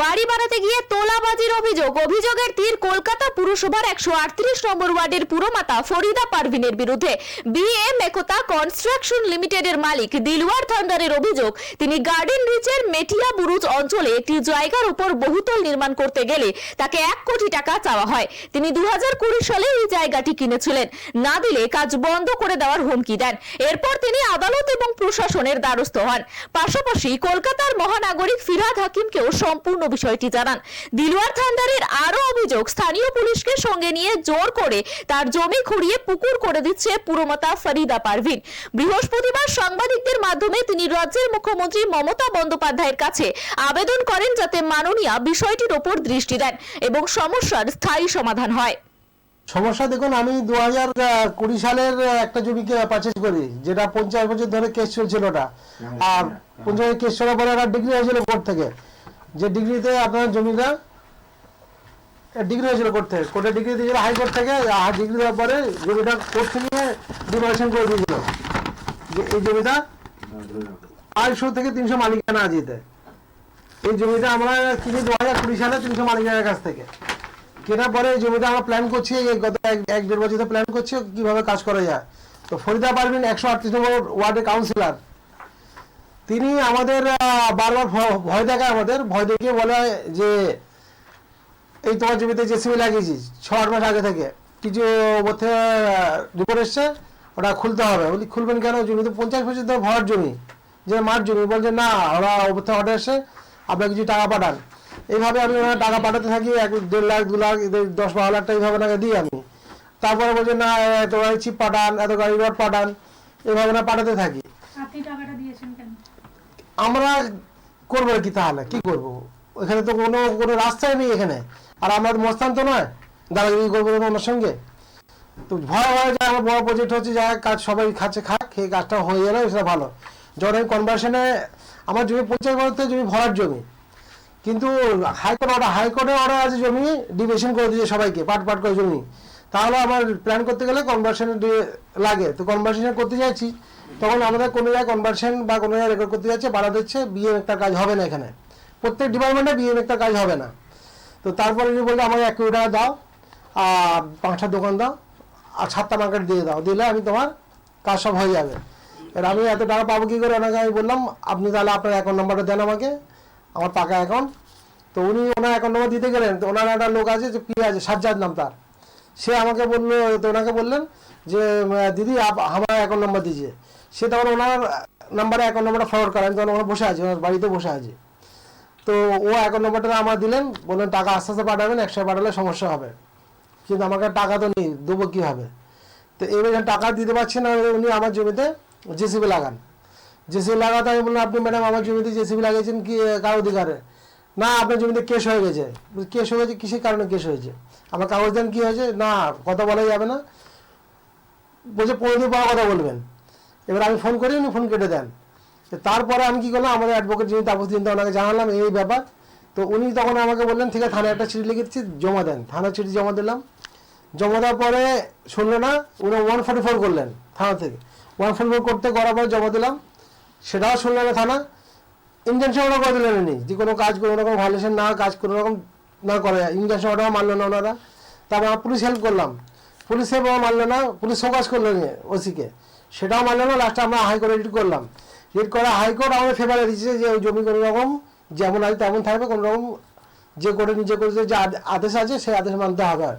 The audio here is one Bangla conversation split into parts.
বাড়ি বানাতে গিয়ে তোলাবাজির অভিযোগ। অভিযোগের তীর কলকাতা পুরসভার একশো আটত্রিশ নম্বর ওয়ার্ডের পুরমাতা ফরিদা পারভিনের বিরুদ্ধে বিএম একতা কনস্ট্রাকশন লিমিটেডের মালিক দিলওয়ার থান্ডারের অভিযোগ, তিনি গার্ডেন রিচের মেটিয়া বুরুজ অঞ্চলে একটি জায়গার উপর বহুতল নির্মাণ করতে গেলে তাকে এক কোটি টাকা চাওয়া হয়। তিনি দু হাজার কুড়ি সালে এই জায়গাটি কিনেছিলেন। না দিলে কাজ বন্ধ করে দেওয়ার হুমকি দেন। এরপর তিনি আদালত এবং প্রশাসনের দ্বারস্থ হন। পাশাপাশি কলকাতার মহানাগরিক ফিরহাদ হাকিমকেও সম্পূর্ণ বিষয়টি জানান। দিলওয়ার থান্ডারের আরও অভিযোগ স্থানীয় পুলিশকে সঙ্গে নিয়ে জোর করে তার জমি খুঁড়িয়ে পুকুর করে দিচ্ছে পুরমাতা ফরিদা পারভিন। বৃহস্পতিবার সাংবাদিকদের মাধ্যমে তিনি রাজ্যের মুখ্যমন্ত্রী মমতা বন্দ্যোপাধ্যায়ের কাছে আবেদন করেন যাতে মাননীয়া বিষয়টির ওপর দৃষ্টি দেন এবং সমস্যার স্থায়ী সমাধান হয়। সমস্যা দেখুন আমি দু হাজার কুড়ি সালের একটা জমিকে পারচেজ করি যেটা পঞ্চাশ বছর ধরে কেস চলছিল ওটা আর পঞ্চাশ কেস চলার পরে একটা ডিগ্রি হয়েছিল কোর্ট থেকে। যে ডিগ্রিতে আপনার জমিটা ডিগ্রি হয়েছিল কোর্ট থেকে। কোর্টে ডিগ্রি দিয়েছিল হাইকোর্ট থেকে ডিগ্রি দেওয়ার পরে জমিটা কোর্ট থেকে ডিমার্কেশন করে দিয়েছিল। যে এই জমিটা আড়াইশো থেকে তিনশো মালিকানা আজিতে এই জমিটা আমরা কিনি দু হাজার কুড়ি সালে তিনশো মালিকানার কাছ থেকে। কেনার পরে এই জমিটা আমরা প্ল্যান করছি, এই গত এক দেড় বছর প্ল্যান করছি, কীভাবে কাজ করা যায়। তো ফরিদা পারভিন একশো আটত্রিশ নম্বর ওয়ার্ডের কাউন্সিলর তিনি আমাদের বারবার ভয় দেখায় আমাদের। ভয় দেখিয়ে বলে যে, এই তোমার জমিতে জেসিবি লাগিয়েছি ছ আট মাস আগে থেকে, কিছু মধ্যে রিপোর্ট এসছে, ওটা খুলতে হবে। বলি, খুলবেন কেন? জমি তো পঞ্চাশ বছর ধরে ভরার জমি, যে মার জমি। বলছে, না, ওরা ওপর থেকে অর্ডার এসে আপনার কিছু টাকা পাঠান। এইভাবে আমি ওনার টাকা পাঠাতে থাকি, এক দেড় লাখ, দু লাখ দশ, বারো লাখ টাকা এইভাবে দিই আমি। তারপরে বলছে, না এত গাড়ি চিপ পাঠান, এত গাড়ি রড পাঠান। এইভাবে না পাঠাতে থাকি। টাকাটা দিয়েছেন কেন? আমরা করব কি তাহলে? কি করব? এখানে তো কোনো কোনো রাস্তাই নেই এখানে। আর আমরা মস্তান তো নয় দাদাগিরি করব ওনার সঙ্গে। তো ভয় ভয় যে আমার বড় প্রজেক্ট হচ্ছে, যা কাজ সবাই খাচ্ছে খাক খেয়ে কাজটা হয়ে গেলে সেটা ভালো। যখন আমি কনভার্সনে আমার জমি বছর থেকে জমি ভরার জমি। কিন্তু হাইকোর্ট অর্ডার হাইকোর্টের অর্ডার আছে জমি ডিভিশন করে দিয়েছে সবাইকে, পাট পাট করে জমি। তাহলে আমার প্ল্যান করতে গেলে কনভার্সন লাগে। তো কনভার্সন করতে যাচ্ছি তখন আমাদের কোনো জায়গায় কনভার্সন বা কোনো জায়গায় রেকর্ড করতে যাচ্ছে বাড়া দিচ্ছে বিয়ে একটা কাজ হবে না এখানে। প্রত্যেক ডিপার্টমেন্টে বিয়ে একটা কাজ হবে না। তো তারপরে উনি বলল আমাকে এক কোটি টাকা দাও আর পাঁচটা দোকান দাও, আর সাতটা মার্কেট দিয়ে দাও, দিলে আমি তোমার কাজ সব হয়ে যাবে। এবার আমি এত টাকা পাবো কী করে? ওনাকে আমি বললাম, আপনি তাহলে আপনার অ্যাকাউন্ট নাম্বারটা দেন আমাকে, আমার পাকা অ্যাকাউন্ট তো উনি ওনার অ্যাকাউন্ট নাম্বার দিতে গেলেন, তো ওনার একটা লোক আছে যে পি আছে? সাজ্জাদ নাম তার। সে আমাকে বলল, তো ওনাকে বললেন যে দিদি আমার অ্যাকাউন্ট নাম্বার দিয়েছে। সে তখন ওনার নাম্বারে অ্যাকাউন্ট নাম্বারটা ফরওয়ার্ড করেন তখন ওনার বসে আছে, ওনার বাড়িতে বসে আছে। তো ও অ্যাকাউন্ট নাম্বারটা আমার দিলেন, বললেন, টাকা আস্তে আস্তে পাঠাবেন, একসাথে পাঠালে সমস্যা হবে। কিন্তু আমাকে টাকা তো নেই, দেবো কীভাবে? তো এবার টাকা দিতে পারছেন না, উনি আমার জমিতে জেসিবি লাগান। জেসিবি লাগাতে আমি বললাম, আপনি ম্যাডাম আমার জমিতে জেসিবি লাগিয়েছেন কি, কার অধিকারে? না, আপনার জমিতে কেস হয়ে গেছে। কেস হয়ে গেছে? কিসের কারণে কেস হয়েছে? আমার কাগজ দেন কি হয়েছে? না, কথা বলা যাবে না। বলছে পনেরো দিন পর কথা বলবেন। এবার আমি ফোন করি, উনি ফোন কেটে দেন। তারপরে আমি কি করলাম, আমাদের অ্যাডভোকেট যিনি তাপস দিন ওনাকে জানালাম এই ব্যাপার। তো উনি তখন আমাকে বললেন, ঠিক আছে, থানায় একটা চিঠি লিখে দিচ্ছি, জমা দেন। থানার চিঠি জমা দিলাম। জমা দেওয়ার পরে শুনলো না, উনি ওয়ান ফোর্টি ফোর করলেন থানা থেকে। ওয়ান ফোর্টি ফোর করতে করার পরে জমা দিলাম। সেটাও শুনলো না থানা। ইনজেকশন অর্ডার করে দিলেন উনি যে কোনো কাজ কোনো রকম ভায়োলেশন না কাজ কোনো রকম না করে। ইনজেকশন অর্ডার মানলো না ওনারা। তারপর আমরা পুলিশ হেল্প করলাম। পুলিশ হেল্প মানলো না, পুলিশ সকাশ করল ওসিকে। সেটাও মানলো না লাস্টে আমরা হাইকোর্টে রিট করলাম। রিট করা হাইকোর্ট আমাদের ফেভারে দিচ্ছে যে ওই জমি কোনো রকম যেমন আছে তেমন থাকবে, কোনো রকম যে করে নিজে করেছে যে আদেশ আছে, সেই আদেশ মানতে হবে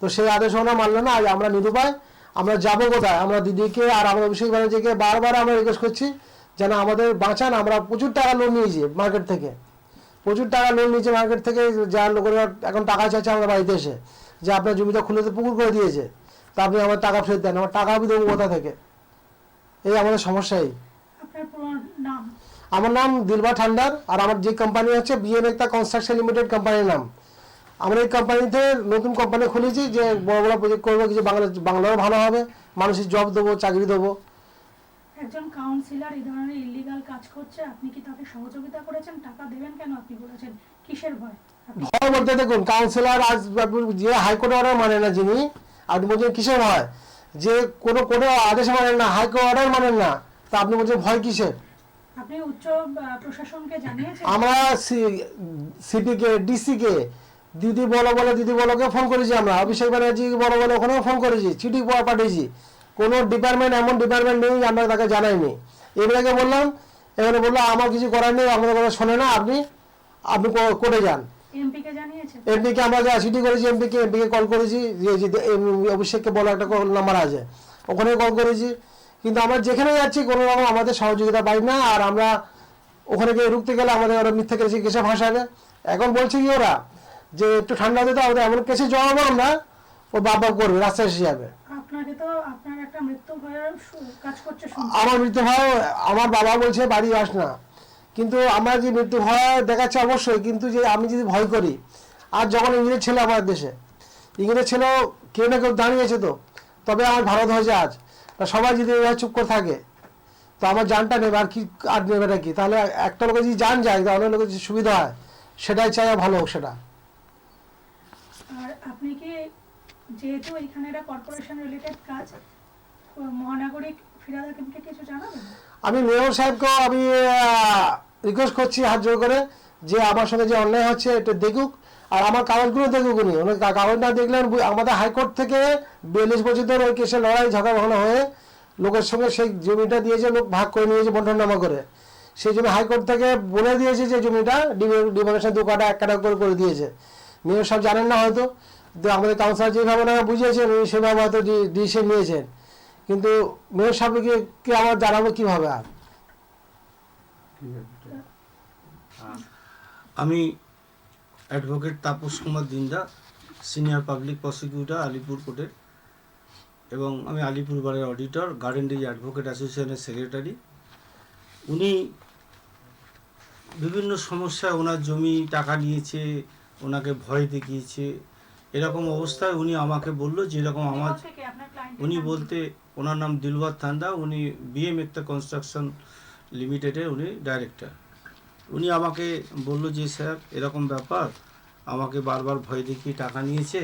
তো সেই আদেশ ওরা মানলো না, আজ আমরা নিরুপায়, আমরা যাব কোথায়? আমরা দিদিকে আর আমরা অভিষেক ব্যানার্জিকে বারবার আমরা রিকোয়েস্ট করছি যেন আমাদের বাঁচান আমরা প্রচুর টাকা লোন নিয়েছি মার্কেট থেকে। প্রচুর টাকা লোন নিয়েছে মার্কেট থেকে যার লোকেরা এখন টাকা চাইছে আমাদের বাড়িতে এসে। যে আপনার জমিটা খুলে তো পুকুর করে দিয়েছে। তা আপনি আমার টাকা ফেরত দেন আমার টাকা আমি দেবো কোথা থেকে? এই আমাদের সমস্যাই আমার নাম দিলবা ঠান্ডার আর আমার যে কোম্পানি হচ্ছে বিএন একটা কনস্ট্রাকশন লিমিটেড কোম্পানির নাম। আমরা এই কোম্পানিতে নতুন কোম্পানি খুলেছি যে বড় বড় প্রজেক্ট করব কিছু বাংলা বাংলাও ভালো হবে মানুষের জব দেবো চাকরি দেবো। একজন কাউন্সিলর এই ধরনের ইলিগাল কাজ করছে আপনি কি তাকে সহযোগিতা করেছেন? টাকা দেবেন কেন আপনি বলেছেন? কিসের ভয়? ভয় বলতে দেখুন কাউন্সিলর আজ যে হাইকোর্ট অর্ডার মানে না যিনি আপনি বলছেন কিসের ভয়? যে কোনো কোনো আদেশ মানেন না হাইকোর্ট অর্ডার মানেন না তা আপনি বলছেন ভয় কিসের? আপনি উচ্চ প্রশাসনকে জানিয়েছেন? আমরা সিপিকে ডিসিকে দিদি বলো বলো দিদি বলোকে ফোন করেছি আমরা। অভিষেক ব্যানার্জি বলো বলো ওখানেও ফোন করেছি চিঠি পাঠিয়েছি। কোনো ডিপার্টমেন্ট এমন ডিপার্টমেন্ট নেই আমরা তাকে জানাইনি। এবারে বললাম এবারে বলল আমার কিছু করার নেই আপনাদের কথা শোনে না আপনি আপনি কোর্টে যান। এমপিকে আমরা যা চিঠি করেছি এমপিকে এমপিকে কল করেছি অভিষেককে বলো একটা কল নাম্বার আছে। ওখানে কল করেছি। কিন্তু আমরা যেখানে যাচ্ছি কোনো রকম আমাদের সহযোগিতা পাই না আর আমরা ওখানে গিয়ে রুখতে গেলে আমাদের ওরা মিথ্যা কেসে কেসে ভাসাবে এখন বলছে কি ওরা যে একটু ঠান্ডা হতে আমাদের এমন কেসে জমাবো আমরা ও বাবা করবে রাস্তায় এসে যাবে। আপনাকে তো আপনার একটা মৃত্যু ভয়ের কাজ করছে আমার মৃত্যু হয় আমার বাবা বলছে বাড়ি আস না। কিন্তু আমার যে মৃত্যু ভয় দেখাচ্ছে অবশ্যই কিন্তু যে আমি যদি ভয় করি আর যখন ইংরেজ ছিল আমার দেশে ইংরেজ ছিল কেউ না কেউ দাঁড়িয়েছে তো তবে আমার ভারত হয়েছে আজ। তা সবাই যদি এভাবে চুপ করে থাকে তো আমার জানটা নেবে আর কি আর নেবে নাকি? তাহলে একটা লোকের যদি জান যায় তাহলে লোকের যদি সুবিধা হয় সেটাই চাই ভালো হোক সেটা। আর আপনি কি যেহেতু এখানে এটা কর্পোরেশন রিলেটেড কাজ মহানাগরিক ফিরাদ হাকিমকে কিছু জানাবেন আমি মেয়র সাহেবকে আমি রিকোয়েস্ট করছি হাত জোর করে যে আমার সঙ্গে যে অন্যায় হচ্ছে এটা দেখুক আর আমার কাগজগুলো দেখুক উনি কা- কাগজ না দেখলেন আমাদের হাইকোর্ট থেকে বিয়াল্লিশ ধরে ওই কেসে লড়াই ঝগড়া হয়ে লোকের সঙ্গে সেই জমিটা দিয়েছে লোক ভাগ করে নিয়েছে বন্টন নামা করে সেই জমি হাইকোর্ট থেকে বলে দিয়েছে যে জমিটা ডিমারেশন দু কাটা এক কাটা করে করে দিয়েছে মেয়র সাহেব জানেন না হয়তো আমাদের কাউন্সিলর যেভাবে না বুঝিয়েছেন, উনি সেভাবে হয়তো ডিসিশন নিয়েছেন। কিন্তু মেয়র সাহেবকে কি আমার জানাব কীভাবে আর? আমি advocate Tapas Kumar Dinda senior public prosecutor Alipore কোর্টের। এবং আমি আলিপুর বারের অডিটর গার্ডেন ডিজ অ্যাডভোকেট অ্যাসোসিয়েশনের সেক্রেটারি উনি বিভিন্ন সমস্যায় ওনার জমি টাকা নিয়েছে, ওনাকে ভয় দেখিয়েছে এরকম অবস্থায় উনি আমাকে বলল যে এরকম আমার উনি বলতে ওনার নাম দিলবার থান্দা উনি বিএম একটা কনস্ট্রাকশন লিমিটেডের উনি ডাইরেক্টর উনি আমাকে বলল যে স্যার এরকম ব্যাপার আমাকে বারবার ভয় দেখিয়ে টাকা নিয়েছে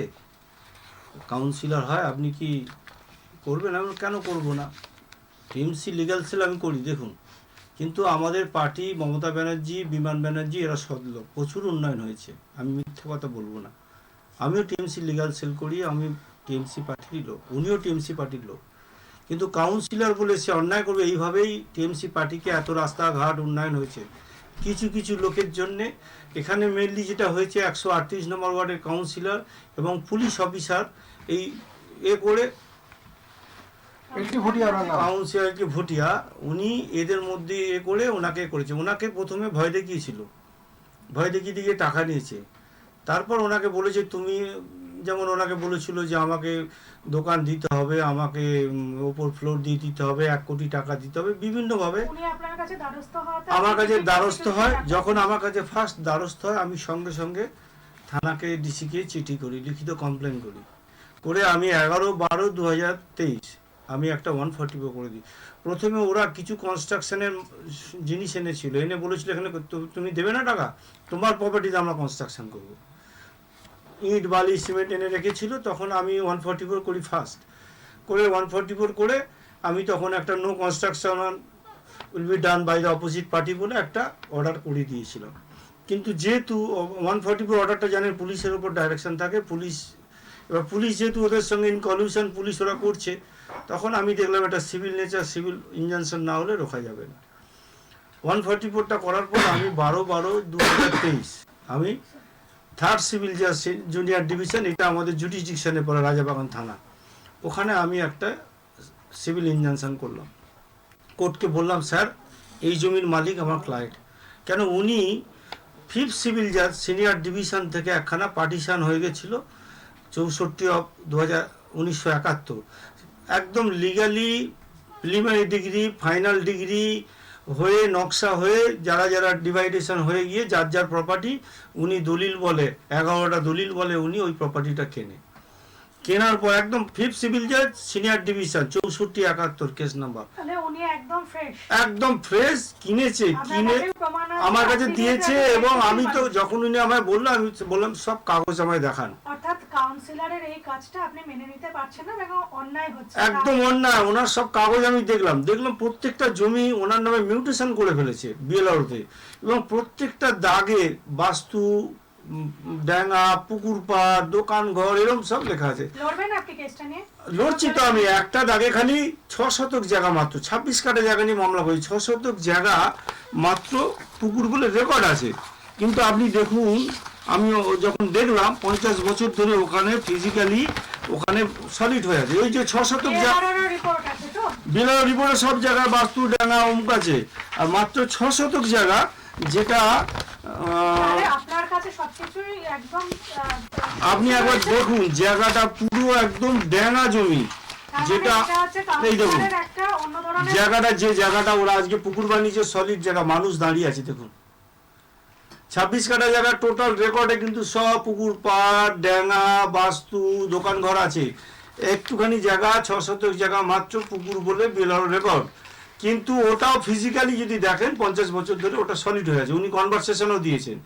কাউন্সিলর হয় আপনি কি করবেন? আমি কেন করব না? টিএমসি লিগ্যাল সেল আমি করি দেখুন। কিন্তু আমাদের পার্টি মমতা ব্যানার্জি বিমান ব্যানার্জি এরা সৎ লোক। প্রচুর উন্নয়ন হয়েছে। আমি মিথ্যে কথা বলব না। আমিও টিএমসি লিগাল সেল করি আমি টিএমসি পার্টির লোক উনিও টিএমসি পার্টির লোক। কিন্তু কাউন্সিলর বলে সে অন্যায় করবে এইভাবেই টিএমসি পার্টিকে এত রাস্তাঘাট উন্নয়ন হয়েছে। কিছু কিছু লোকের জন্যে এখানে মেনলি যেটা হয়েছে একশো আটত্রিশ নম্বর ওয়ার্ডের কাউন্সিলর এবং পুলিশ অফিসার এই এ করে কাউন্সিলরকে ভুটিয়া উনি এদের মধ্যে এ করে ওনাকে করেছে। ওনাকে প্রথমে ভয় দেখিয়েছিল। ভয় দেখিয়ে দিয়ে টাকা নিয়েছে। তারপর ওনাকে বলেছে তুমি যেমন ওনাকে বলেছিল যে আমাকে দোকান দিতে হবে আমাকে ওপর ফ্লোর দিয়ে দিতে হবে এক কোটি টাকা দিতে হবে বিভিন্নভাবে আমার কাছে দ্বারস্থ হয়। যখন আমার কাছে ফার্স্ট দ্বারস্থ হয় আমি সঙ্গে সঙ্গে থানাকে ডিসিকে চিঠি করি লিখিত কমপ্লেন করি। করে আমি এগারো বারো দু হাজার তেইশ আমি একটা ওয়ান ফর্টি করে দিই। প্রথমে ওরা কিছু কনস্ট্রাকশনের জিনিস এনেছিল এনে বলেছিল এখানে তুমি দেবে না টাকা? তোমার প্রপার্টিতে আমরা কনস্ট্রাকশন করব। ইট, বালি, সিমেন্ট এনে রেখেছিল, তখন আমি ওয়ান ফর্টি ফোর করি ফার্স্ট করে ওয়ান ফর্টি ফোর করে আমি তখন একটা no construction will be done by the opposite party বলে একটা অর্ডার করে দিয়েছিলাম। কিন্তু যেহেতু ওয়ান ফর্টি ফোর অর্ডারটা জানেন, পুলিশের ওপর ডাইরেকশন থাকে, পুলিশ, এবার পুলিশ যেহেতু ওদের সঙ্গে ইন কলিউশন পুলিশ ওরা করছে, তখন আমি দেখলাম এটা সিভিল নেচার সিভিল ইনজানশন না হলে রোখা যাবে না। ওয়ান ফর্টি ফোরটা করার পর আমি বারো বারো দু হাজার তেইশ, আমি থার্ড সিভিল যে জুনিয়র ডিভিশন এটা আমাদের জুডিসডিকশনে পড়ে রাজাবাগান থানা। ওখানে আমি একটা সিভিল ইনজানশন করলাম। কোর্টকে বললাম, স্যার, এই জমির মালিক আমার ক্লায়েন্ট কেন উনি ফিফথ সিভিল জাজ সিনিয়র ডিভিশন থেকে একখানা পার্টিশান হয়ে গেছিল চৌষট্টি অফ দু হাজার উনিশশো একাত্তর। একদম legally preliminary degree final degree হয়ে, নকশা হয়ে, যারা যারা ডিভাইডেশন হয়ে গিয়ে যার যার প্রপার্টি উনি দলিল বলে, এগারোটা দলিল বলে উনি ওই প্রপার্টিটা কেনে। কেনার পর একদম ফিফথ সিভিল জাজ সিনিয়র ডিভিশন চৌষট্টি একাত্তর কেস নাম্বার একদম ফ্রেশ একদম ফ্রেশ কিনেছে কিনে আমার কাছে দিয়েছে এবং আমি তো যখন উনি আমায় বলল আমি বললাম সব কাগজ আমায় দেখান। অর্থাৎ কাউন্সিলরের এই কাজটা আপনি মেনে নিতে পারছেন না এবং অন্যায় হচ্ছে। একদম অন্যায় ওনার সব কাগজ আমি দেখলাম। দেখলাম প্রত্যেকটা জমি ওনার নামে মিউটেশন করে ফেলেছে বিএলআরতে এবং প্রত্যেকটা দাগে বাস্তু ডাঙ্গা পুকুর পাড় দোকান ঘর এরকম সব লেখা আছে। লড়ছি তো আমি একটা দাগে খালি ছ শতক জায়গা মাত্র ছাব্বিশ কাটা জায়গা নিয়ে মামলা করি ছ শতক জায়গা মাত্র পুকুর বলে রেকর্ড আছে। কিন্তু আপনি দেখুন আমি যখন দেখলাম পঞ্চাশ বছর ধরে ওখানে ফিজিক্যালি ওখানে সলিড হয়ে আছে। ওই যে ছ শতক বিলয় রিপোর্টে সব জায়গায় বাস্তু ডাঙা অমুক আছে। আর মাত্র ছ শতক জায়গা যেটা আহ, তাহলে আপনার কাছে সবকিছুই একদম আহ, আপনি একবার দেখুন জায়গাটা পুরো একদম ড্যাঙা জমি। মানে যেটা এই দেখুন। জায়গাটা যে জায়গাটা ওরা আজকে পুকুর বানিয়েছে সলিড জায়গা মানুষ দাঁড়িয়ে আছে দেখুন। ছাব্বিশ কাটা জায়গা টোটাল রেকর্ডে কিন্তু সব পুকুর পাড় ড্যাঙা বাস্তু দোকান ঘর আছে। একটুখানি জায়গা ছ শতক জায়গা মাত্র পুকুর বলে বেলার রেকর্ড কিন্তু ওটাও ফিজিক্যালি যদি দেখেন পঞ্চাশ বছর ধরে ওটা সলিড হয়ে আছে। উনি কনভারসেশনও দিয়েছেন।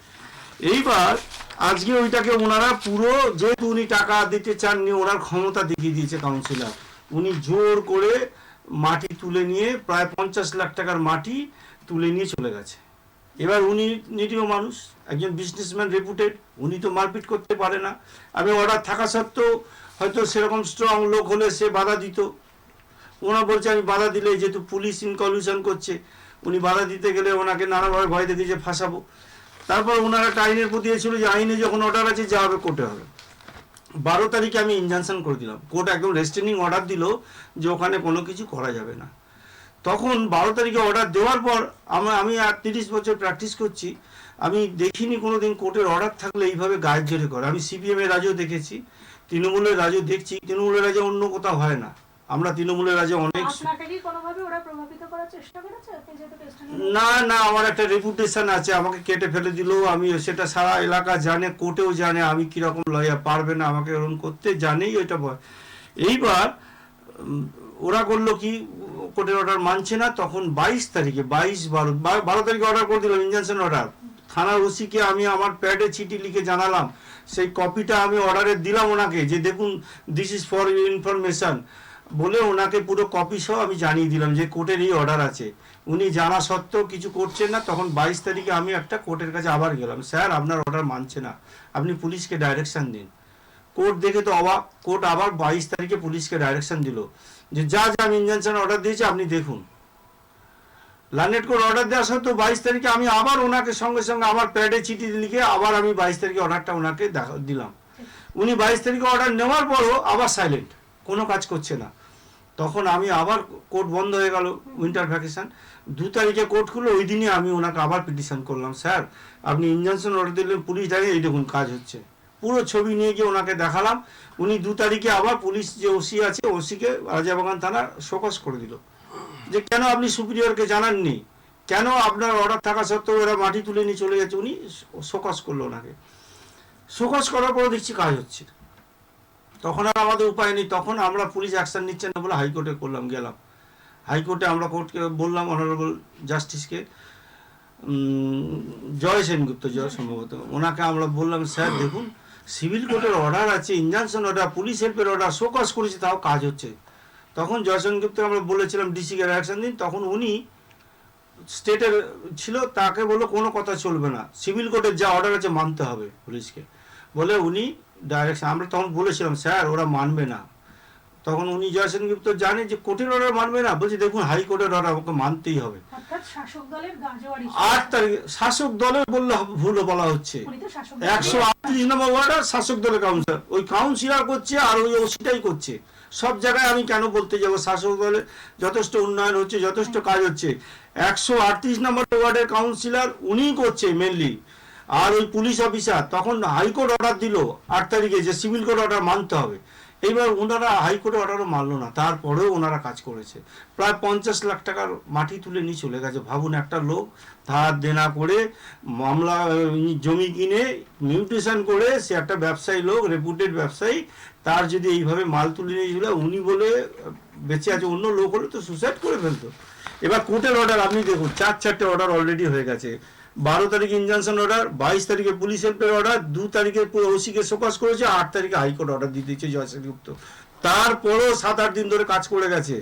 এইবার আজকে ওইটাকে ওনারা পুরো যেহেতু উনি টাকা দিতে চাননি, ওনার ক্ষমতা দেখিয়ে দিয়েছে কাউন্সিলর উনি জোর করে মাটি তুলে নিয়ে প্রায় পঞ্চাশ লাখ টাকার মাটি তুলে নিয়ে চলে গেছে। এবার উনি নিরীহ মানুষ, একজন বিজনেসম্যান রেপুটেড উনি তো মারপিট করতে পারে না। আমি অর্ডার থাকা সত্ত্বেও হয়তো সেরকম স্ট্রং লোক হলে সে বাধা দিত। ওনা বলছে, আমি বাধা দিলে যেহেতু পুলিশ ইনকলিউশন করছে। উনি বাধা দিতে গেলে ওনাকে নানাভাবে ভয় দেখে যে ফাঁসাবো। তারপর ওনারা একটা আইনের প্রতি ছিল যে আইনে যখন অর্ডার আছে, যা হবে কোর্টে হবে। বারো তারিখে আমি ইনজাংশন করে দিলাম। কোর্ট একদম রেস্টেনিং অর্ডার দিল যে ওখানে কোনো কিছু করা যাবে না। তখন বারো তারিখে অর্ডার দেওয়ার পর আমরা আমি আর তিরিশ বছর প্র্যাকটিস করছি। আমি দেখিনি কোনো দিন কোর্টের অর্ডার থাকলে এইভাবে গায়ের জোরে করে। আমি সিপিএম এর রাজেও দেখেছি, তৃণমূলের রাজেও দেখছি। তৃণমূলের রাজে অন্য কোথাও হয় না। আমরা তৃণমূলের রাজে অনেক না না, আমার একটা রেপুটেশন আছে, আমাকে কেটে ফেলে দিল, আমি সেটা সারা এলাকা জানে, কোর্টেও জানে, আমি কীরকম লয়ার পারবে না আমাকে এরকম করতে, জানেই ওইটা ভয় এইবার ওরা করল কি, কোর্টের অর্ডার মানছে না, তখন বাইশ তারিখে, বাইশ বারো বারো তারিখে অর্ডার করে দিলাম ইনজাংশন অর্ডার থানার ওসিকে আমি আমার প্যাডে চিঠি লিখে জানালাম, সেই কপিটা আমি অর্ডারে দিলাম ওনাকে, যে দেখুন দিস ইজ ফর ইনফরমেশন বলে ওনাকে পুরো কপি সহ আমি জানিয়ে দিলাম যে কোর্টের এই অর্ডার আছে। উনি জানা সত্ত্বেও কিছু করছেন না, তখন বাইশ তারিখে আমি একটা কোর্টের কাছে আবার গেলাম। স্যার, আপনার অর্ডার মানছে না। আপনি পুলিশকে ডাইরেকশন দিন। কোর্ট দেখে তো অবাক। কোর্ট আবার বাইশ তারিখে পুলিশকে ডাইরেকশন দিল। যে যা যা আমি ইনজাংশন অর্ডার দিয়েছি, আপনি দেখুন। লানেট কোর্ট অর্ডার দেওয়া সত্ত্বেও বাইশ তারিখে আমি আবার ওনাকে সঙ্গে সঙ্গে আমার প্যাডে চিঠি লিখে আবার আমি বাইশ তারিখে অর্ডারটা ওনাকে দেখা দিলাম। উনি বাইশ তারিখে অর্ডার নেওয়ার পরও আবার সাইলেন্ট কোনো কাজ করছে না। তখন আমি আবার কোর্ট বন্ধ হয়ে গেল উইন্টার ভ্যাকেশন দু তারিখে কোর্ট খুলে ওই দিনই আমি ওনাকে আবার পিটিশন করলাম, স্যার, আপনি ইনজাংশন অর্ডার দিলেন, পুলিশ দাঁড়িয়ে এই দেখুন কাজ হচ্ছে। পুরো ছবি নিয়ে গিয়ে ওনাকে দেখালাম। উনি দু তারিখে আবার পুলিশ যে ওসি আছে, ওসিকে রাজাবাগান থানা শোকস করে দিল। যে কেন আপনি সুপিরিয়রকে জানাননি? কেন আপনার অর্ডার থাকা সত্ত্বেও এরা মাটি তুলে নিয়ে চলে যাচ্ছে? উনি শোকস করল ওনাকে। শোকস করার পরে দেখছি কাজ হচ্ছে। তখন আর আমাদের উপায় নেই, তখন আমরা পুলিশ অ্যাকশন নিচ্ছে না বলে হাইকোর্টে করলাম, গেলাম। হাইকোর্টে আমরা কোর্টকে বললাম অনারেবল জাস্টিসকে জয় সেনগুপ্ত, জয় সম্ভবত। ওনাকে আমরা বললাম, স্যার, দেখুন সিভিল কোর্টের অর্ডার আছে ইনজাংশন অর্ডার পুলিশ হেল্পের অর্ডার শোকস করেছে, তাও কাজ হচ্ছে। তখন জয় সেনগুপ্ত আমরা বলেছিলাম ডিসিকে অ্যাকশন দিন। তখন উনি স্টেটের ছিল, তাকে বলল, কোনো কথা চলবে না। সিভিল কোর্টের যা অর্ডার আছে, মানতে হবে পুলিশকে। বলে উনি ডাইরেকশন আমরা তখন বলেছিলাম স্যার ওরা মানবে না। তখন উনি জয় সেনগুপ্ত জানে যে কোর্টের অর্ডার মানবে না বলছে দেখুন হাইকোর্টের অর্ডার আমাকে মানতেই হবে। শাসক দলের আট তারিখে শাসক দলের বললে ভুল বলা হচ্ছে। একশো আটত্রিশ নম্বর ওয়ার্ডের শাসক দলের কাউন্সিলর ওই কাউন্সিলর করছে আর ওই ওসিটাই করছে। সব জায়গায় আমি কেন বলতে যাব? শাসক দলের যথেষ্ট উন্নয়ন হচ্ছে যথেষ্ট কাজ হচ্ছে। একশো আটত্রিশ নম্বর ওয়ার্ডের কাউন্সিলর উনিই করছে মেনলি আর ওই পুলিশ অফিসার, তখন হাইকোর্ট অর্ডার দিল আট তারিখে যে সিভিল কোর্ট অর্ডার মানতে হবে। এইবার ওনারা হাইকোর্টে অর্ডারও মানলো না, তারপরেও ওনারা কাজ করেছে। প্রায় পঞ্চাশ লাখ টাকার মাটি তুলে নিয়ে চলে গেছে। ভাবুন একটা লোক, ধার দেনা করে মামলা জমি কিনে মিউটেশন করে সে একটা ব্যবসায়ী লোক রেপুটেড ব্যবসায়ী, তার যদি এইভাবে মাল তুলে নিয়ে ছিল উনি বলে, বেঁচে আছে, অন্য লোক হলে তো সুসাইড করে ফেলতো। এবার কোর্টের অর্ডার আপনি দেখুন, চার চারটে অর্ডার অলরেডি হয়ে গেছে। বারো তারিখে ইনজাংশন অর্ডার বাইশ তারিখে পুলিশ হেল্পের অর্ডার দু তারিখে ওসিকে শোকস করেছে আট তারিখে হাইকোর্ট অর্ডার দিয়ে দিয়েছে জয়শ্রীগুপ্ত তারপরও সাত আট দিন ধরে কাজ করে গেছে।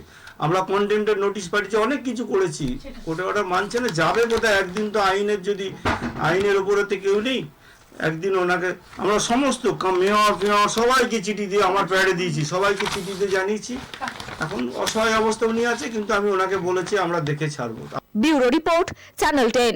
আমরা কন্টেম্পের নোটিশ পাঠিয়েছি অনেক কিছু করেছি। কোর্টে অর্ডার মানছে না যাবে কোথায়? একদিন তো আইনের যদি আইনের উপরে তো কেউ নেই। একদিন ওনাকে আমরা সমস্ত মেয়র ফেয়র সবাইকে চিঠি দিয়ে আমার প্যাডে দিয়েছি সবাইকে চিঠি দিয়ে জানিয়েছি। এখন অসহায় অবস্থা উনি আছে কিন্তু আমি ওনাকে বলেছি আমরা দেখে ছাড়বো। Bureau report channel ten.